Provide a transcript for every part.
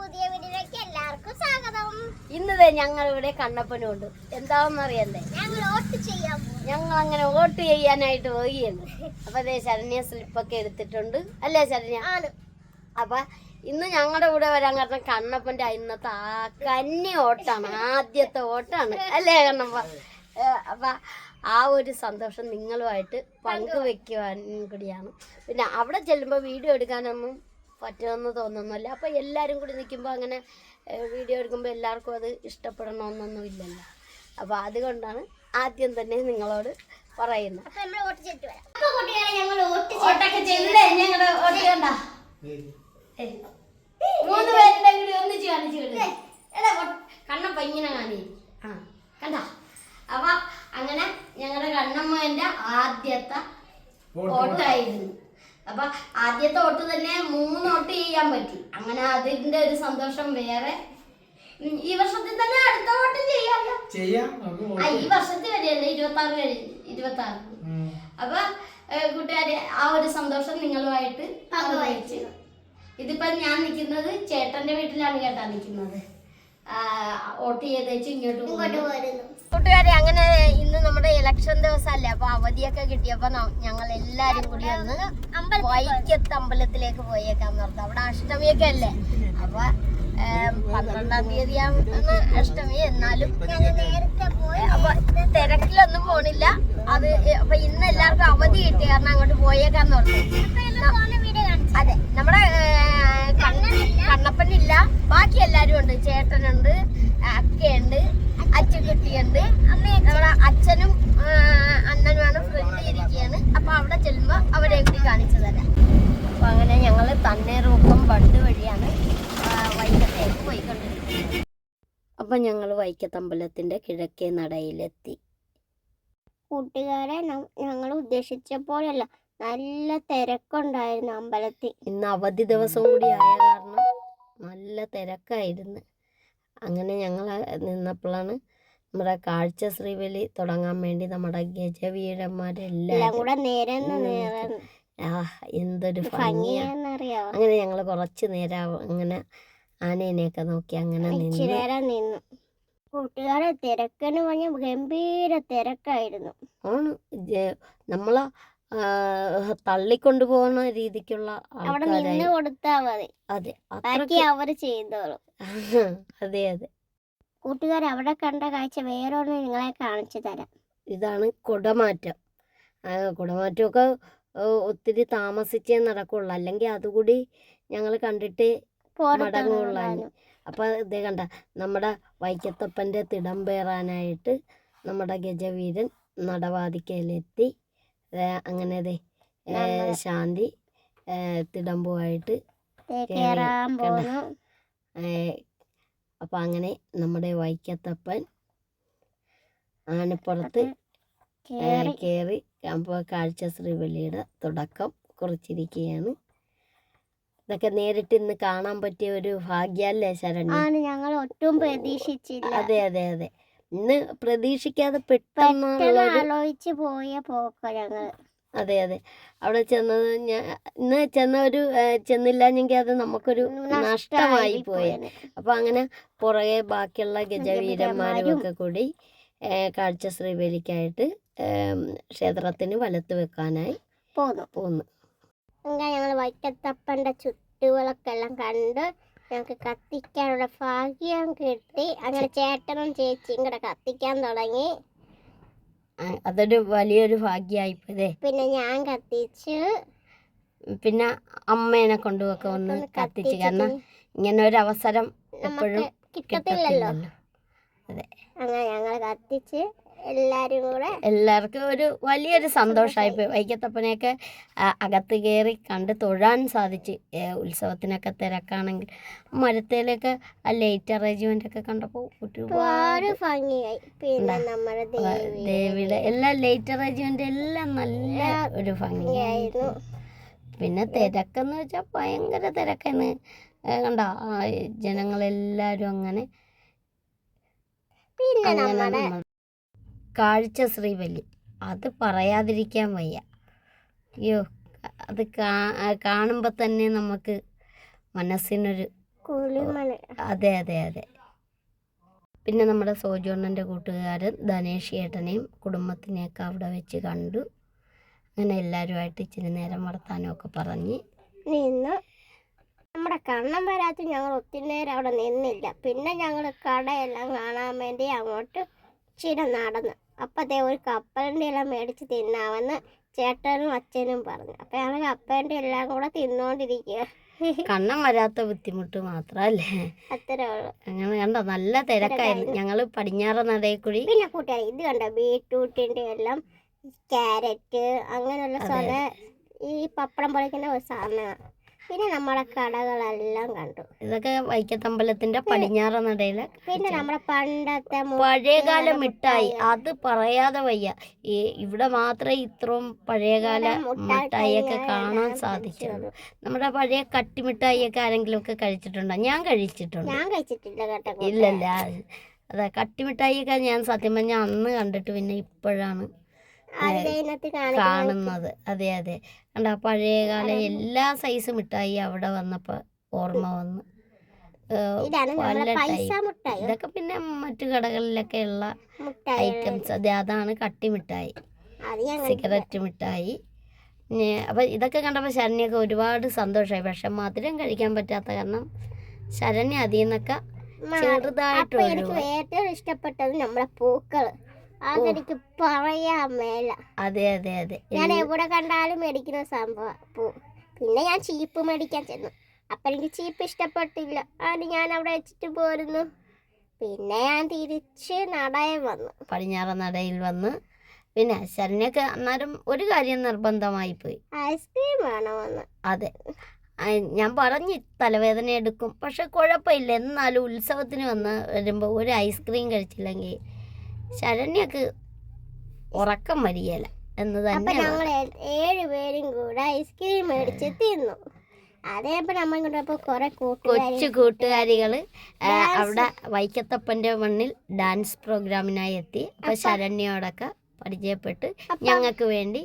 പുതിയ വീഡിയോയിലേക്ക് എല്ലാവർക്കും സ്വാഗതം. ഇന്നത് ഞങ്ങൾ ഇവിടെ കണ്ണപ്പനുണ്ട്. എന്താണെന്ന് അറിയണ്ടേ? ഞങ്ങൾ വോട്ട് ചെയ്യാൻ ഞങ്ങൾ അങ്ങനെ വോട്ട് ചെയ്യാനായിട്ട് പോവുകയാണ്. അപ്പൊ അതേ ശരണ്യ സ്ലിപ്പൊക്കെ എടുത്തിട്ടുണ്ട്. അല്ലേ ശരണ്യ? ആണ്. അപ്പൊ ഇന്ന് ഞങ്ങളുടെ കൂടെ വരാൻ കാരണം കണ്ണപ്പന്റെ ഇന്നത്തെ ആ കന്നി ഓട്ടാണ് ആദ്യത്തെ ഓട്ടാണ് അല്ലേ കണ്ണപ്പ? അപ്പൊ ആ ഒരു സന്തോഷം നിങ്ങളുമായിട്ട് പങ്കുവെക്കുവാൻ കൂടിയാണ്. പിന്നെ അവിടെ ചെല്ലുമ്പോൾ വീഡിയോ എടുക്കാനൊന്നും പറ്റുമെന്ന് തോന്നുന്നില്ല. അപ്പൊ എല്ലാവരും കൂടി നിൽക്കുമ്പോൾ അങ്ങനെ വീഡിയോ എടുക്കുമ്പോൾ എല്ലാവർക്കും അത് ഇഷ്ടപ്പെടണമെന്നൊന്നും ഇല്ലല്ലോ. അപ്പൊ അതുകൊണ്ടാണ് ആദ്യം തന്നെ നിങ്ങളോട് പറയുന്നത്. മൂന്ന് പേരുടെ കൂടി ഒന്നിച്ച് കാണിച്ചു എടാ ഒ- കണ്ണപ്പ ഇങ്ങനെ കാണി. ആ കണ്ട? അപ്പൊ അങ്ങനെ ഞങ്ങളുടെ കണ്ണമ്മന്റെ ആദ്യത്തെ ഓട്ടായിരുന്നു അപ്പൊ ആദ്യത്തെ ഓട്ട് തന്നെ മൂന്ന് ഓട്ട് ചെയ്യാൻ പറ്റി. അങ്ങനെ അതിന്റെ ഒരു സന്തോഷം വേറെ. ഈ വർഷത്തിൽ തന്നെ അടുത്ത ഓട്ടം ചെയ്യാമല്ലോ ആ ഈ വർഷത്തിൽ വരെയല്ലേ? ഇരുപത്തി ആറ് കഴിഞ്ഞു ഇരുപത്തി ആറ് അപ്പൊ കൂട്ടുകാരെ ആ ഒരു സന്തോഷം നിങ്ങളുമായിട്ട് പങ്കുവഹിച്ചു. ഇതിപ്പോ ഞാൻ നിൽക്കുന്നത് ചേട്ടന്റെ വീട്ടിലാണ് കേട്ടാ നിൽക്കുന്നത്. വോട്ട് ഇങ്ങോട്ട് കൂട്ടുകാരെ അങ്ങനെ ഇന്ന് നമ്മുടെ ഇലക്ഷൻ ദിവസമല്ലേ? അപ്പൊ അവധിയൊക്കെ കിട്ടിയപ്പോ ഞങ്ങൾ എല്ലാരും കൂടി ഒന്ന് വൈക്കത്ത് അമ്പലത്തിലേക്ക് പോയേക്കാൻ പറഞ്ഞു അവിടെ അഷ്ടമിയൊക്കെ അല്ലേ? അപ്പൊ പന്ത്രണ്ടാം പന്ത്രണ്ടാം തീയതിയാണ് അഷ്ടമി. എന്നാലും ഞങ്ങൾ നേരത്തെ പോയി. അപ്പൊ തിരക്കിലൊന്നും പോണില്ല. അത് അപ്പൊ ഇന്ന് എല്ലാവർക്കും അവധി കിട്ടി കാരണം അങ്ങോട്ട് പോയേക്കാന്ന് പറഞ്ഞു അതെ നമ്മുടെ കണ്ണപ്പനില്ല ബാക്കി എല്ലാരും ഉണ്ട് ചേട്ടനുണ്ട് അക്കയുണ്ട് അച്ചുകുട്ടിയുണ്ട് നമ്മുടെ അച്ഛനും അന്നനുമാണ് അണ്ണനുമാണ് ഫ്രണ്ട് ഇരിക്കുകയാണ് അപ്പൊ അവിടെ ചെല്ലുമ്പോ അവരെ കൂടി കാണിച്ചു തരാം. അപ്പൊ അങ്ങനെ ഞങ്ങൾ തണ്ണീർമുക്കം ബണ്ട് വഴിയാണ് വൈക്കത്തേക്ക് പോയിക്കൊണ്ടിരിക്കുന്നത്. അപ്പൊ ഞങ്ങൾ വൈക്കത്തമ്പലത്തിന്റെ കിഴക്കേ നടയിലെത്തി. കൂട്ടുകാരെ ഞങ്ങൾ ഉദ്ദേശിച്ച പോലെയല്ല നല്ല തിരക്കുണ്ടായിരുന്നു അമ്പലത്തിൽ. ഇന്ന് അവധി ദിവസം കൂടി ആയ കാരണം നല്ല തിരക്കായിരുന്നു. അങ്ങനെ ഞങ്ങൾ നിന്നപ്പോഴാണ് നമ്മുടെ കാഴ്ച ശ്രീവലി തുടങ്ങാൻ വേണ്ടി നമ്മുടെ ഗജവീരന്മാരെല്ലാം കൂടെ നേരെ ആ എന്തൊരു ഭംഗിയാ. ഭംഗിയാന്നറിയാവോ അങ്ങനെ ഞങ്ങൾ കുറച്ച് നേരം അങ്ങനെ ആനേനെയൊക്കെ നോക്കി അങ്ങനെ നിന്ന്. കൂട്ടുകാരെ തിരക്കെന്ന് പറഞ്ഞ ഗംഭീര തിരക്കായിരുന്നു. ആണ്. നമ്മളെ തള്ളിക്കൊണ്ടു പോകുന്ന രീതിക്കുള്ള ആൾക്കാരായി അതെ അവർ ചെയ്തോളും. അതെ അതെ. കൂട്ടുകാർ അവിടെ കണ്ട കാഴ്ച വേറൊന്ന് നിങ്ങളെ കാണിച്ചു തരാം. ഇതാണ് കുടമാറ്റം. കുടമാറ്റമൊക്കെ ഒത്തിരി താമസിച്ചേ നടക്കുള്ളൂ. അല്ലെങ്കിൽ അതുകൂടി ഞങ്ങൾ കണ്ടിട്ട് മടങ്ങുള്ളൂ അപ്പോൾ അപ്പം ഇതേ കണ്ട നമ്മുടെ തിടം പേറാനായിട്ട് നമ്മുടെ ഗജവീരൻ നടവാതിക്കയിലെത്തി. അങ്ങനെ അതെ ശാന്തി തിടമ്പുമായിട്ട്. പോന്നു. അപ്പം അങ്ങനെ നമ്മുടെ വൈക്കത്തപ്പൻ ആനപ്പുറത്ത് കേറി. കയറി അപ്പോൾ കാഴ്ച ശ്രീവല്ലിയുടെ തുടക്കം കുറിച്ചിരിക്കുകയാണ്. ഇതൊക്കെ നേരിട്ട് ഇന്ന് കാണാൻ പറ്റിയ ഒരു ഭാഗ്യല്ലേ ശരണ്യ? ഞങ്ങൾ ഒട്ടും പ്രതീക്ഷിച്ചില്ല. അതെ അതെ അതെ. ഇന്ന് പ്രതീക്ഷിക്കാതെ പെട്ടെന്ന് ആലോചിച്ച് പോയ പോക്ക ഞങ്ങൾ അതെ അതെ. അവിടെ ചെന്നത് ഞാൻ ഇന്ന് ചെന്ന ഒരു ചെന്നില്ലെങ്കിൽ ചെന്നില്ലാഞ്ഞെങ്കിൽ അത് നമുക്കൊരു നഷ്ടമായി പോയി അപ്പൊ അങ്ങനെ പുറകെ ബാക്കിയുള്ള ഗജവീരന്മാരും. ഒക്കെ കൂടി കാഴ്ച ശ്രീവേലിക്കായിട്ട് ക്ഷേത്രത്തിന് വലത്ത് വെക്കാനായി പോന്നു. പോന്നു. ഞങ്ങൾ വൈക്കത്തപ്പന്റെ ചുറ്റുകളൊക്കെ എല്ലാം കണ്ട് ഞങ്ങൾക്ക് കത്തിക്കാനുള്ള ഭാഗ്യം കിട്ടി. അങ്ങനെ ചേട്ടനും ചേച്ചിയും കൂടെ കത്തിക്കാൻ തുടങ്ങി. അതൊരു വലിയൊരു ഭാഗ്യമായിപ്പോയതേ പിന്നെ ഞാൻ കത്തിച്ചു. പിന്നെ അമ്മേനെ കൊണ്ടുമൊക്കെ ഒന്ന് കത്തിച്ച്. കാരണം ഇങ്ങനെ ഒരു അവസരം എപ്പോഴും കിട്ടത്തില്ലല്ലോ. അതെ. അങ്ങനെ ഞങ്ങൾ കത്തിച്ച് എല്ലാരും കൂടെ എല്ലാവർക്കും ഒരു വലിയൊരു സന്തോഷമായി പോയി. വൈക്കത്തപ്പനെയൊക്കെ അകത്ത് കയറി കണ്ട് തൊഴാൻ സാധിച്ച് ഉത്സവത്തിനൊക്കെ തിരക്കാണെങ്കിൽ. മരത്തേലൊക്കെ ആ ലൈറ്റ് അറേഞ്ച്മെന്റ് ഒക്കെ കണ്ടപ്പോൾ ഒരുപാട് ഭംഗിയായി. പിന്നെ. നമ്മുടെ ദേവി ദേവിയുടെ എല്ലാ ലൈറ്റ് അറേഞ്ച്മെന്റ് എല്ലാം നല്ല ഒരു ഭംഗിയായിരുന്നു. പിന്നെ തിരക്കെന്ന് വെച്ചാൽ ഭയങ്കര തിരക്കെന്ന് കണ്ട? ജനങ്ങളെല്ലാരും അങ്ങനെ പിന്നെ നമ്മുടെ കാഴ്ച ശ്രീവല്ലി. അത് പറയാതിരിക്കാൻ വയ്യ. അയ്യോ അത് കാണുമ്പോൾ തന്നെ നമുക്ക് മനസ്സിനൊരു അതെ അതെ അതെ. പിന്നെ നമ്മുടെ സോജോണ്ണന്റെ കൂട്ടുകാരൻ ധനേഷ് ഏട്ടനെയും കുടുംബത്തിനെയൊക്കെ അവിടെ വെച്ച് കണ്ടു. അങ്ങനെ എല്ലാവരുമായിട്ട് ഇച്ചിരി നേരം വർത്താനമൊക്കെ പറഞ്ഞ്. നിന്ന്. നമ്മുടെ കണ്ണം വരാത്ത ഞങ്ങൾ ഒത്തിരി നേരം അവിടെ നിന്നില്ല. പിന്നെ ഞങ്ങൾ കടയെല്ലാം കാണാൻ വേണ്ടി അങ്ങോട്ട് ഇച്ചിരി അപ്പം അതേ ഒരു കപ്പലിന്റെ എല്ലാം മേടിച്ച് തിന്നാമെന്ന് ചേട്ടനും അച്ഛനും പറഞ്ഞു. അപ്പം ഞങ്ങൾ കപ്പലിന്റെ എല്ലാം കൂടെ തിന്നുകൊണ്ടിരിക്കുക കണ്ണം വരാത്ത ബുദ്ധിമുട്ട് മാത്രല്ലേ? അത്രേ ഉള്ളൂ. അങ്ങനെ കണ്ടോ? നല്ല തിരക്കായിരുന്നു. ഞങ്ങൾ പടിഞ്ഞാറ് നടയിൽ കൂടി പിന്നെ കൂട്ടുകാർ ഇത് കണ്ടോ? ബീട്രൂട്ടിന്റെ എല്ലാം ക്യാരറ്റ് അങ്ങനെയുള്ള സാധന ഈ പപ്പടം പൊളിക്കുന്ന ഒരു സാധനമാണ് പിന്നെ നമ്മുടെ കടകളെല്ലാം കണ്ടു. ഇതൊക്കെ വൈക്കത്തമ്പലത്തിന്റെ പടിഞ്ഞാറ നടയിൽ പിന്നെ നമ്മുടെ പണ്ടത്തെ പഴയകാല മിഠായി അത് പറയാതെ വയ്യ. ഈ ഇവിടെ മാത്രമേ ഇത്രയും പഴയകാല മിഠായിയൊക്കെ കാണാൻ സാധിച്ചുള്ളൂ. നമ്മുടെ പഴയ കട്ടി മിഠായിയൊക്കെ ആരെങ്കിലും ഒക്കെ കഴിച്ചിട്ടുണ്ടോ? ഞാൻ കഴിച്ചിട്ടുണ്ട്. ഞാൻ കഴിച്ചിട്ടില്ല കേട്ടോ ഇല്ലല്ല അതെ കട്ടി മിഠായിയൊക്കെ ഞാൻ സത്യം പറഞ്ഞാൽ അന്ന് കണ്ടിട്ട് പിന്നെ ഇപ്പോഴാണ് കാണുന്നത്. അതെ അതെ. കണ്ട പഴയകാല എല്ലാ സൈസ് മിഠായി അവിടെ വന്നപ്പോൾ ഓർമ്മ വന്ന്. പല ഇതൊക്കെ പിന്നെ മറ്റു കടകളിലൊക്കെ ഉള്ള ഐറ്റംസ് അതെ അതാണ് കട്ടി മിഠായി. സിഗരറ്റ് മിഠായി. അപ്പം ഇതൊക്കെ കണ്ടപ്പോൾ ശരണ്യൊക്കെ ഒരുപാട് സന്തോഷമായി പക്ഷെ മധുരം കഴിക്കാൻ പറ്റാത്ത കാരണം ശരണ്യ അതിൽ നിന്നൊക്കെ ചെറുതായിട്ട് ഏറ്റവും ഇഷ്ടപ്പെട്ടത് നമ്മളെ പൂക്കൾ. അതെനിക്ക് പറയാൻ മേല. അതെ അതെ അതെ. ഞാൻ എവിടെ കണ്ടാലും മേടിക്കുന്ന സംഭവം. പൂ പിന്നെ ഞാൻ ചീപ്പ് മേടിക്കാൻ ചെന്നു. അപ്പൊ എനിക്ക് ചീപ്പ് ഇഷ്ടപ്പെട്ടില്ല. അത് ഞാൻ അവിടെ വെച്ചിട്ട് പോരുന്നു. പിന്നെ ഞാൻ തിരിച്ച് നടയിൽ വന്നു. പടിഞ്ഞാറ നടയിൽ വന്ന് പിന്നെ ശരണ്യൊക്കെ അന്നേരം ഒരു കാര്യം നിർബന്ധമായി പോയി. ഐസ്ക്രീം വേണമെന്ന് അതെ. ഞാൻ പറഞ്ഞു തലവേദന എടുക്കും. പക്ഷെ കുഴപ്പമില്ല. എന്നാലും ഉത്സവത്തിന് വന്ന് വരുമ്പോൾ ഒരു ഐസ്ക്രീം കഴിച്ചില്ലെങ്കിൽ ശരണ്യക്ക് ഉറക്കം വരികയില്ല എന്ന് തന്നെ ഞങ്ങൾ ഏഴ് പേരും കൂടെ ഐസ്ക്രീം മേടിച്ച് തിന്നു. അതേപോലെ നമ്മൾ കുറെ കൊച്ചു കൂട്ടുകാരികൾ അവിടെ വൈക്കത്തപ്പന്റെ മണ്ണിൽ ഡാൻസ് പ്രോഗ്രാമിനായി എത്തി. അപ്പോൾ ശരണ്യോടൊക്കെ പരിചയപ്പെട്ട് ഞങ്ങൾക്ക് വേണ്ടി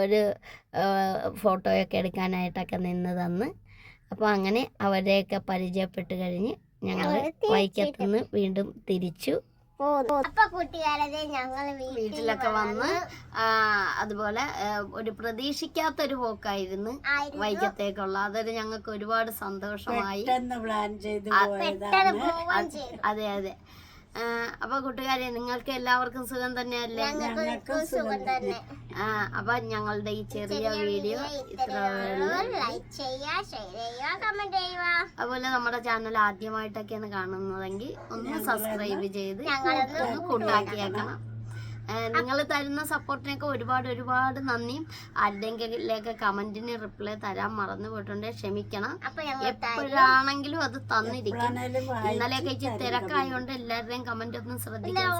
ഒരു ഫോട്ടോയൊക്കെ എടുക്കാനായിട്ടൊക്കെ നിന്ന് തന്ന്. അപ്പോൾ അങ്ങനെ അവരെയൊക്കെ പരിചയപ്പെട്ട് കഴിഞ്ഞ് ഞങ്ങൾ വൈക്കത്തുനിന്ന് വീണ്ടും തിരിച്ചു. അപ്പൊ കൂട്ടുകാരതെ ഞങ്ങൾ വീട്ടിലൊക്കെ വന്ന് അതുപോലെ ഒരു പ്രതീക്ഷിക്കാത്തൊരു പോക്കായിരുന്നു വൈകത്തേക്കുള്ള അതൊരു ഞങ്ങൾക്ക് ഒരുപാട് സന്തോഷമായി. പെട്ടെന്ന് പോവാൻ ചെയ്തു. അതെ അതെ. അപ്പൊ കൂട്ടുകാരെ നിങ്ങൾക്ക് എല്ലാവർക്കും സുഖം തന്നെയല്ലേ? സുഖം തന്നെ. ആ അപ്പൊ ഞങ്ങളുടെ ഈ ചെറിയ വീഡിയോ അതുപോലെ നമ്മുടെ ചാനൽ ആദ്യമായിട്ടൊക്കെയാണ് കാണുന്നതെങ്കിൽ ഒന്ന് സബ്സ്ക്രൈബ് ചെയ്ത് കൂട്ടാക്കിയേക്കണം. നിങ്ങൾ തരുന്ന സപ്പോർട്ടിനൊക്കെ ഒരുപാട് ഒരുപാട് നന്ദിയും ആരുടെങ്കിലൊക്കെ കമന്റിന് റിപ്ലൈ തരാൻ മറന്നു പോയിട്ടുണ്ട്. ക്ഷമിക്കണം. എപ്പോഴാണെങ്കിലും അത് തന്നിരിക്കും. ഇന്നലെയൊക്കെ ഇച്ചിരി തിരക്കായതുകൊണ്ട് എല്ലാവരുടെയും കമന്റ്. ഒന്നും ശ്രദ്ധിക്കാൻ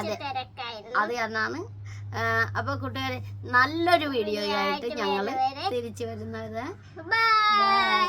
അതെ. അത് കാരണമാണ് അപ്പൊ കൂട്ടുകാരെ നല്ലൊരു വീഡിയോ ആയിട്ട് ഞങ്ങൾ തിരിച്ചു വരുന്നത്. ബൈ